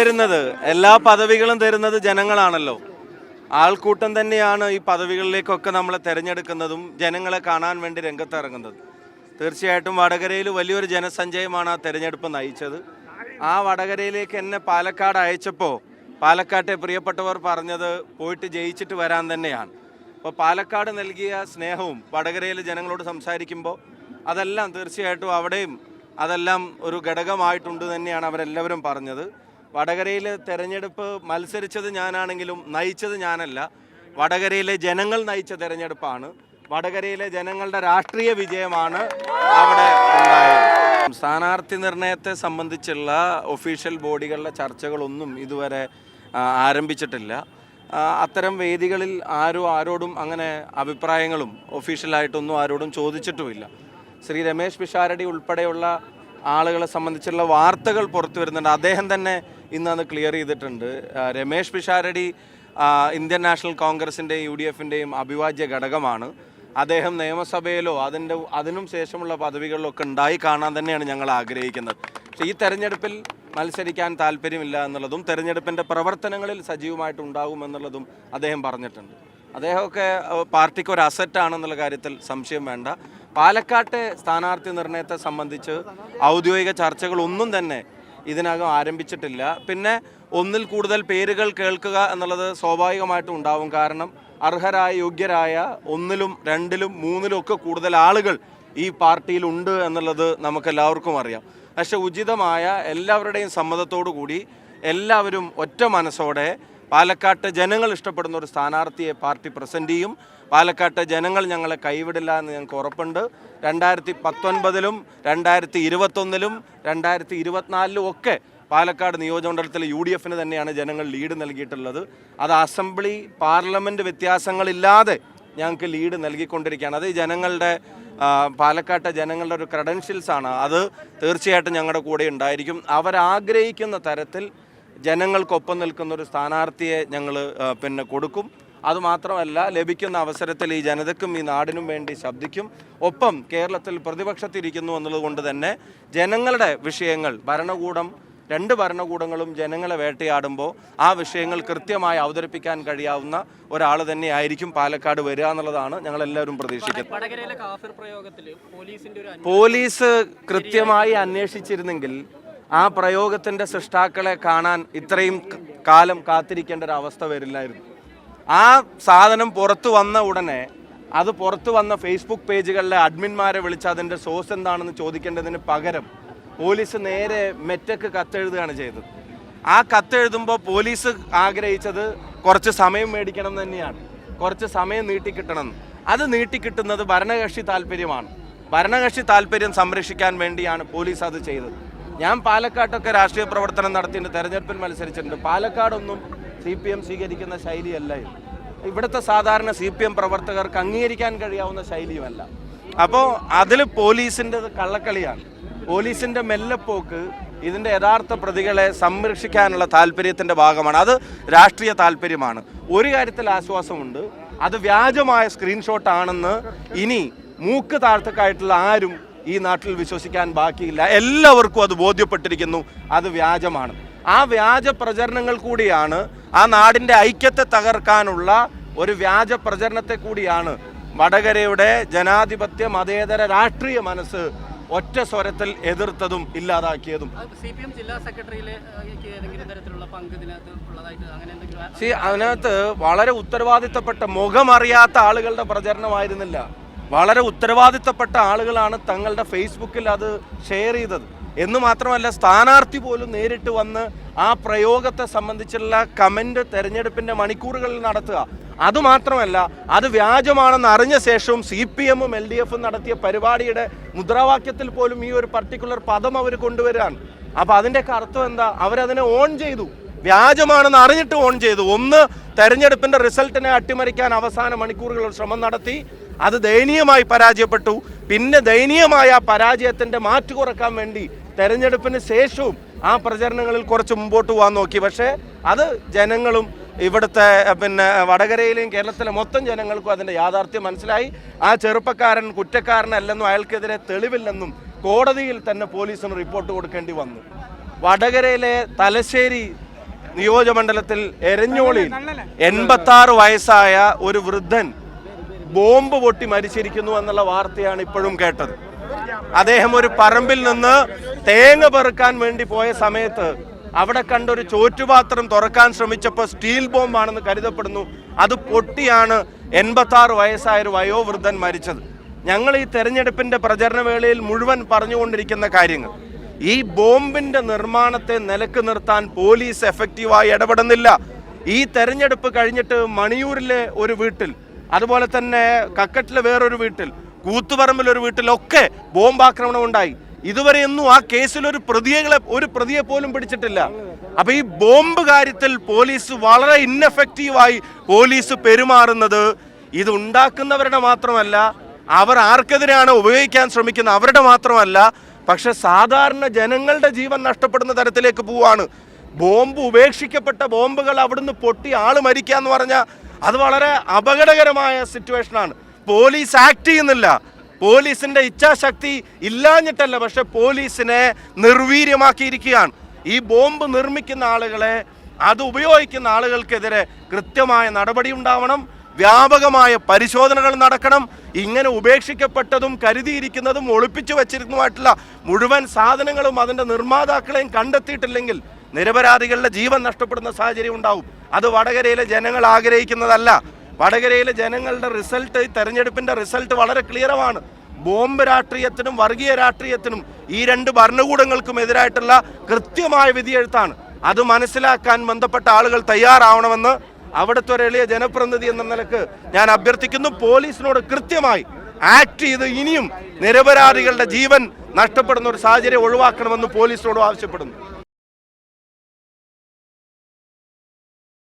തരുന്നത് എല്ലാ പദവികളും തരുന്നത് ജനങ്ങളാണല്ലോ. ആൾക്കൂട്ടം തന്നെയാണ് ഈ പദവികളിലേക്കൊക്കെ നമ്മളെ തിരഞ്ഞെടുക്കുന്നതും ജനങ്ങളെ കാണാൻ വേണ്ടി രംഗത്തിറങ്ങുന്നത്. തീർച്ചയായിട്ടും വടകരയിൽ വലിയൊരു ജനസഞ്ചയമാണ് ആ തെരഞ്ഞെടുപ്പ് നയിച്ചത്. ആ വടകരയിലേക്ക് എന്നെ പാലക്കാട് അയച്ചപ്പോൾ പാലക്കാട്ടെ പ്രിയപ്പെട്ടവർ പറഞ്ഞത് പോയിട്ട് ജയിച്ചിട്ട് വരാൻ തന്നെയാണ്. അപ്പോൾ പാലക്കാട് നൽകിയ സ്നേഹവും വടകരയിലെ ജനങ്ങളോട് സംസാരിക്കുമ്പോൾ അതെല്ലാം തീർച്ചയായിട്ടും അവിടെയും അതെല്ലാം ഒരു ഘടകമായിട്ടുണ്ട് തന്നെയാണ് അവരെല്ലാവരും പറഞ്ഞത്. വടകരയിൽ തെരഞ്ഞെടുപ്പ് മത്സരിച്ചത് ഞാനാണെങ്കിലും നയിച്ചത് ഞാനല്ല. വടകരയിലെ ജനങ്ങൾ നയിച്ച തെരഞ്ഞെടുപ്പാണ്. വടകരയിലെ ജനങ്ങളുടെ രാഷ്ട്രീയ വിജയമാണ് അവിടെ സ്ഥാനാർത്ഥി നിർണയത്തെ സംബന്ധിച്ചുള്ള ഒഫീഷ്യൽ ബോഡികളുടെ ചർച്ചകളൊന്നും ഇതുവരെ ആരംഭിച്ചിട്ടില്ല. അത്തരം വേദികളിൽ ആരും ആരോടും അങ്ങനെ അഭിപ്രായങ്ങളും ഒഫീഷ്യലായിട്ടൊന്നും ആരോടും ചോദിച്ചിട്ടുമില്ല. ശ്രീ രമേശ് പിഷാരടി ഉൾപ്പെടെയുള്ള ആളുകളെ സംബന്ധിച്ചുള്ള വാർത്തകൾ പുറത്തു വരുന്നുണ്ട് അദ്ദേഹം തന്നെ ഇന്ന് അത് ക്ലിയർ ചെയ്തിട്ടുണ്ട് രമേഷ് പിഷാരടി ഇന്ത്യൻ നാഷണൽ കോൺഗ്രസിന്റെയും യു ഡി എഫിന്റെയും അവിഭാജ്യ ഘടകമാണ്. അദ്ദേഹം നിയമസഭയിലോ അതിന്റെ അതിനും ശേഷമുള്ള പദവികളിലോ ഒക്കെ ഉണ്ടായി കാണാൻ തന്നെയാണ് ഞങ്ങൾ ആഗ്രഹിക്കുന്നത്. പക്ഷേ ഈ തെരഞ്ഞെടുപ്പിൽ മത്സരിക്കാൻ താല്പര്യമില്ല എന്നുള്ളതും തെരഞ്ഞെടുപ്പിന്റെ പ്രവർത്തനങ്ങളിൽ സജീവമായിട്ട് ഉണ്ടാകും എന്നുള്ളതും അദ്ദേഹം പറഞ്ഞിട്ടുണ്ട്. അദ്ദേഹമൊക്കെ പാർട്ടിക്ക് ഒരു അസറ്റാണെന്നുള്ള കാര്യത്തിൽ സംശയം വേണ്ട. പാലക്കാട്ടെ സ്ഥാനാർത്ഥി നിർണയത്തെ സംബന്ധിച്ച് ഔദ്യോഗിക ചർച്ചകളൊന്നും തന്നെ ഇതിനകം ആരംഭിച്ചിട്ടില്ല. പിന്നെ ഒന്നിൽ കൂടുതൽ പേരുകൾ കേൾക്കുക എന്നുള്ളത് സ്വാഭാവികമായിട്ടും ഉണ്ടാവും. കാരണം അർഹരായ യോഗ്യരായ ഒന്നിലും രണ്ടിലും മൂന്നിലും ഒക്കെ കൂടുതൽ ആളുകൾ ഈ പാർട്ടിയിലുണ്ട് എന്നുള്ളത് നമുക്കെല്ലാവർക്കും അറിയാം. പക്ഷെ ഉചിതമായ എല്ലാവരുടെയും സമ്മതത്തോടു കൂടി എല്ലാവരും ഒറ്റ മനസ്സോടെ പാലക്കാട്ട് ജനങ്ങൾ ഇഷ്ടപ്പെടുന്ന ഒരു സ്ഥാനാർത്ഥിയെ പാർട്ടി പ്രസന്റ് ചെയ്യും. പാലക്കാട്ട് ജനങ്ങൾ ഞങ്ങളെ കൈവിടില്ല എന്ന് ഞങ്ങൾക്ക് ഉറപ്പുണ്ട്. രണ്ടായിരത്തി പത്തൊൻപതിലും രണ്ടായിരത്തി ഇരുപത്തൊന്നിലും രണ്ടായിരത്തി ഇരുപത്തിനാലിലും ഒക്കെ പാലക്കാട് നിയോജകമണ്ഡലത്തിൽ യു ഡി എഫിന് തന്നെയാണ് ജനങ്ങൾ ലീഡ് നൽകിയിട്ടുള്ളത്. അത് അസംബ്ലി പാർലമെന്റ് വ്യത്യാസങ്ങളില്ലാതെ ഞങ്ങൾക്ക് ലീഡ് നൽകിക്കൊണ്ടിരിക്കുകയാണ്. അത് ജനങ്ങളുടെ പാലക്കാട്ടെ ജനങ്ങളുടെ ഒരു ക്രെഡൻഷ്യൽസാണ് അത് തീർച്ചയായിട്ടും ഞങ്ങളുടെ കൂടെ ഉണ്ടായിരിക്കും. അവരാഗ്രഹിക്കുന്ന തരത്തിൽ ജനങ്ങൾക്കൊപ്പം നിൽക്കുന്ന ഒരു സ്ഥാനാർത്ഥിയെ ഞങ്ങൾ പിന്നെ കൊടുക്കും. അതുമാത്രമല്ല ലഭിക്കുന്ന അവസരത്തിൽ ഈ ജനതയ്ക്കും ഈ നാടിനും വേണ്ടി ശബ്ദിക്കും. ഒപ്പം കേരളത്തിൽ പ്രതിപക്ഷത്തിരിക്കുന്നു എന്നുള്ളത് കൊണ്ട് തന്നെ ജനങ്ങളുടെ വിഷയങ്ങൾ ഭരണകൂടം രണ്ട് ഭരണകൂടങ്ങളും ജനങ്ങളെ വേട്ടയാടുമ്പോൾ ആ വിഷയങ്ങൾ കൃത്യമായി അവതരിപ്പിക്കാൻ കഴിയാവുന്ന ഒരാൾ തന്നെയായിരിക്കും പാലക്കാട് വരിക എന്നുള്ളതാണ് ഞങ്ങളെല്ലാവരും പ്രതീക്ഷിക്കുന്നത്. പോലീസ് കൃത്യമായി അന്വേഷിച്ചിരുന്നെങ്കിൽ ആ പ്രയോഗത്തിന്റെ സൃഷ്ടാക്കളെ കാണാൻ ഇത്രയും കാലം കാത്തിരിക്കേണ്ട ഒരു അവസ്ഥ വരില്ലായിരുന്നു. ആ സാധനം പുറത്തു വന്ന ഉടനെ അത് പുറത്തു വന്ന ഫേസ്ബുക്ക് പേജുകളിലെ അഡ്മിന്മാരെ വിളിച്ച് അതിന്റെ സോഴ്സ് എന്താണെന്ന് ചോദിക്കേണ്ടതിന് പകരം പോലീസ് നേരെ മെറ്റക്ക് കത്തെഴുതുകയാണ് ചെയ്തത്. ആ കത്തെഴുതുമ്പോൾ പോലീസ് ആഗ്രഹിച്ചത് കുറച്ച് സമയം മേടിക്കണം തന്നെയാണ്. കുറച്ച് സമയം നീട്ടിക്കിട്ടണം. അത് നീട്ടിക്കിട്ടുന്നത് ഭരണകക്ഷി താല്പര്യമാണ്. ഭരണകക്ഷി താല്പര്യം സംരക്ഷിക്കാൻ വേണ്ടിയാണ് പോലീസ് അത് ചെയ്തത്. ഞാൻ പാലക്കാട്ടൊക്കെ രാഷ്ട്രീയ പ്രവർത്തനം നടത്തിയിട്ടുണ്ട് തെരഞ്ഞെടുപ്പിൽ മത്സരിച്ചിട്ടുണ്ട്. പാലക്കാടൊന്നും സി പി എം സ്വീകരിക്കുന്ന ശൈലിയല്ല ഇവിടുത്തെ സാധാരണ സി പി എം പ്രവർത്തകർക്ക് അംഗീകരിക്കാൻ കഴിയാവുന്ന ശൈലിയുമല്ല. അപ്പോൾ അതിൽ പോലീസിന്റെ കള്ളക്കളിയാണ്. പോലീസിന്റെ മെല്ലപ്പോക്ക് ഇതിന്റെ യഥാർത്ഥ പ്രതികളെ സംരക്ഷിക്കാനുള്ള താല്പര്യത്തിന്റെ ഭാഗമാണ്. അത് രാഷ്ട്രീയ താല്പര്യമാണ്. ഒരു കാര്യത്തിൽ ആശ്വാസമുണ്ട്. അത് വ്യാജമായ സ്ക്രീൻഷോട്ടാണെന്ന് ഇനി മൂക്ക് താഴ്ത്തക്കായിട്ടുള്ള ആരും ഈ നാട്ടിൽ വിശ്വസിക്കാൻ ബാക്കിയില്ല. എല്ലാവർക്കും അത് ബോധ്യപ്പെട്ടിരിക്കുന്നു. അത് വ്യാജമാണ്. ആ വ്യാജ പ്രചരണങ്ങൾ കൂടിയാണ് ആ നാടിന്റെ ഐക്യത്തെ തകർക്കാനുള്ള ഒരു വ്യാജ പ്രചരണത്തെ കൂടിയാണ് വടകരയുടെ ജനാധിപത്യ മതേതര രാഷ്ട്രീയ മനസ്സ് ഒറ്റ സ്വരത്തിൽ എതിർത്തതും ഇല്ലാതാക്കിയതും. സി അതിനകത്ത് വളരെ ഉത്തരവാദിത്തപ്പെട്ട മുഖമറിയാത്ത ആളുകളുടെ പ്രചരണമായിരുന്നില്ല. വളരെ ഉത്തരവാദിത്തപ്പെട്ട ആളുകളാണ് തങ്ങളുടെ ഫേസ്ബുക്കിൽ അത് ഷെയർ ചെയ്തത്. എന്ന് മാത്രമല്ല സ്ഥാനാർത്ഥി പോലും നേരിട്ട് വന്ന് ആ പ്രയോഗത്തെ സംബന്ധിച്ചുള്ള കമന്റ് തെരഞ്ഞെടുപ്പിന്റെ മണിക്കൂറുകളിൽ നടത്തുക. അതുമാത്രമല്ല അത് വ്യാജമാണെന്ന് അറിഞ്ഞ ശേഷവും സി പി എമ്മും എൽ ഡി എഫും നടത്തിയ പരിപാടിയുടെ മുദ്രാവാക്യത്തിൽ പോലും ഈ ഒരു പർട്ടിക്കുലർ പദം അവർ കൊണ്ടുവരാൻ. അപ്പോൾ അതിന്റെയൊക്കെ അർത്ഥം എന്താ? അവരതിനെ ഓൺ ചെയ്തു. വ്യാജമാണെന്ന് അറിഞ്ഞിട്ട് ഓൺ ചെയ്തു. ഒന്ന് തെരഞ്ഞെടുപ്പിന്റെ റിസൾട്ടിനെ അട്ടിമറിക്കാൻ അവസാന മണിക്കൂറുകൾ ശ്രമം നടത്തി. അത് ദയനീയമായി പരാജയപ്പെട്ടു. പിന്നെ ദയനീയമായ ആ പരാജയത്തിന്റെ മാറ്റു കുറയ്ക്കാൻ വേണ്ടി തെരഞ്ഞെടുപ്പിന് ശേഷവും ആ പ്രചരണങ്ങളിൽ കുറച്ച് മുമ്പോട്ട് പോകാൻ നോക്കി. പക്ഷേ അത് ജനങ്ങളും ഇവിടുത്തെ പിന്നെ വടകരയിലെയും കേരളത്തിലെ മൊത്തം ജനങ്ങൾക്കും അതിന്റെ യാഥാർത്ഥ്യം മനസ്സിലായി. ആ ചെറുപ്പക്കാരൻ കുറ്റക്കാരനല്ലെന്നും അയാൾക്കെതിരെ തെളിവില്ലെന്നും കോടതിയിൽ തന്നെ പോലീസിന് റിപ്പോർട്ട് കൊടുക്കേണ്ടി വന്നു. വടകരയിലെ തലശ്ശേരി നിയോജകമണ്ഡലത്തിൽ എരഞ്ഞോളിൽ എൺപത്താറ് വയസ്സായ ഒരു വൃദ്ധൻ ബോംബ് പൊട്ടി മരിച്ചിരിക്കുന്നു എന്നുള്ള വാർത്തയാണ് ഇപ്പോഴും കേട്ടത്. അദ്ദേഹം ഒരു പറമ്പിൽ നിന്ന് തേങ്ങ പെറുക്കാൻ വേണ്ടി പോയ സമയത്ത് അവിടെ കണ്ടൊരു ചോറ്റുപാത്രം തുറക്കാൻ ശ്രമിച്ചപ്പോൾ സ്റ്റീൽ ബോംബാണെന്ന് കരുതപ്പെടുന്നു. അത് പൊട്ടിയാണ് എൺപത്തി ആറ് വയസ്സായ ഒരു വയോവൃദ്ധൻ മരിച്ചത്. ഞങ്ങൾ ഈ തെരഞ്ഞെടുപ്പിന്റെ പ്രചരണ വേളയിൽ മുഴുവൻ പറഞ്ഞുകൊണ്ടിരിക്കുന്ന കാര്യങ്ങൾ. ഈ ബോംബിന്റെ നിർമ്മാണത്തെ നിലയ്ക്ക് നിർത്താൻ പോലീസ് എഫക്റ്റീവായി ഇടപെടുന്നില്ല. ഈ തെരഞ്ഞെടുപ്പ് കഴിഞ്ഞിട്ട് മണിയൂരിലെ ഒരു വീട്ടിൽ അതുപോലെ തന്നെ കക്കട്ടിലെ വേറൊരു വീട്ടിൽ കൂത്തുപറമ്പിലൊരു വീട്ടിലൊക്കെ ബോംബാക്രമണം ഉണ്ടായി. ഇതുവരെയൊന്നും ആ കേസിൽ ഒരു പ്രതികളെ ഒരു പ്രതിയെ പോലും പിടിച്ചിട്ടില്ല. അപ്പൊ ഈ ബോംബ് കാര്യത്തിൽ പോലീസ് വളരെ ഇൻഎഫക്റ്റീവായി പോലീസ് പെരുമാറുന്നത് ഇത് ഉണ്ടാക്കുന്നവരുടെ മാത്രമല്ല അവർ ആർക്കെതിരെയാണ് ഉപയോഗിക്കാൻ ശ്രമിക്കുന്നത് അവരുടെ മാത്രമല്ല പക്ഷെ സാധാരണ ജനങ്ങളുടെ ജീവൻ നഷ്ടപ്പെടുന്ന തരത്തിലേക്ക് പോവാണ്. ബോംബ് ഉപേക്ഷിക്കപ്പെട്ട ബോംബുകൾ അവിടുന്ന് പൊട്ടി ആൾ മരിക്കുക എന്ന് പറഞ്ഞാൽ അത് വളരെ അപകടകരമായ സിറ്റുവേഷനാണ്. പോലീസ് ആക്ട് ചെയ്യുന്നില്ല. പോലീസിന്റെ ഇച്ഛാശക്തി ഇല്ലാഞ്ഞിട്ടല്ല പക്ഷെ പോലീസിനെ നിർവീര്യമാക്കിയിരിക്കുകയാണ്. ഈ ബോംബ് നിർമ്മിക്കുന്ന ആളുകളെ അത് ഉപയോഗിക്കുന്ന ആളുകൾക്കെതിരെ കൃത്യമായ നടപടി ഉണ്ടാവണം വ്യാപകമായ പരിശോധനകൾ നടക്കണം ഇങ്ങനെ ഉപേക്ഷിക്കപ്പെട്ടതും കരുതിയിരിക്കുന്നതും ഒളിപ്പിച്ചു വച്ചിരുന്നതുമായിട്ടുള്ള മുഴുവൻ സാധനങ്ങളും അതിന്റെ നിർമ്മാതാക്കളെയും കണ്ടെത്തിയിട്ടില്ലെങ്കിൽ നിരപരാധികളുടെ ജീവൻ നഷ്ടപ്പെടുന്ന സാഹചര്യം ഉണ്ടാവും. അത് വടകരയിലെ ജനങ്ങൾ ആഗ്രഹിക്കുന്നതല്ല. വടകരയിലെ ജനങ്ങളുടെ റിസൾട്ട് തെരഞ്ഞെടുപ്പിന്റെ റിസൾട്ട് വളരെ ക്ലിയറുമാണ് ബോംബ് രാഷ്ട്രീയത്തിനും വർഗീയ രാഷ്ട്രീയത്തിനും ഈ രണ്ട് ഭരണകൂടങ്ങൾക്കും എതിരായിട്ടുള്ള കൃത്യമായ വിധിയെഴുത്താണ്. അത് മനസ്സിലാക്കാൻ ബന്ധപ്പെട്ട ആളുകൾ തയ്യാറാവണമെന്ന് അവിടുത്തെ ഒരു എളിയ ജനപ്രതിനിധി എന്ന നിലയ്ക്ക് ഞാൻ അഭ്യർത്ഥിക്കുന്നു. പോലീസിനോട് കൃത്യമായി ആക്ട് ചെയ്ത് ഇനിയും നിരപരാധികളുടെ ജീവൻ നഷ്ടപ്പെടുന്ന ഒരു സാഹചര്യം ഒഴിവാക്കണമെന്ന് പോലീസിനോട് ആവശ്യപ്പെടുന്നു.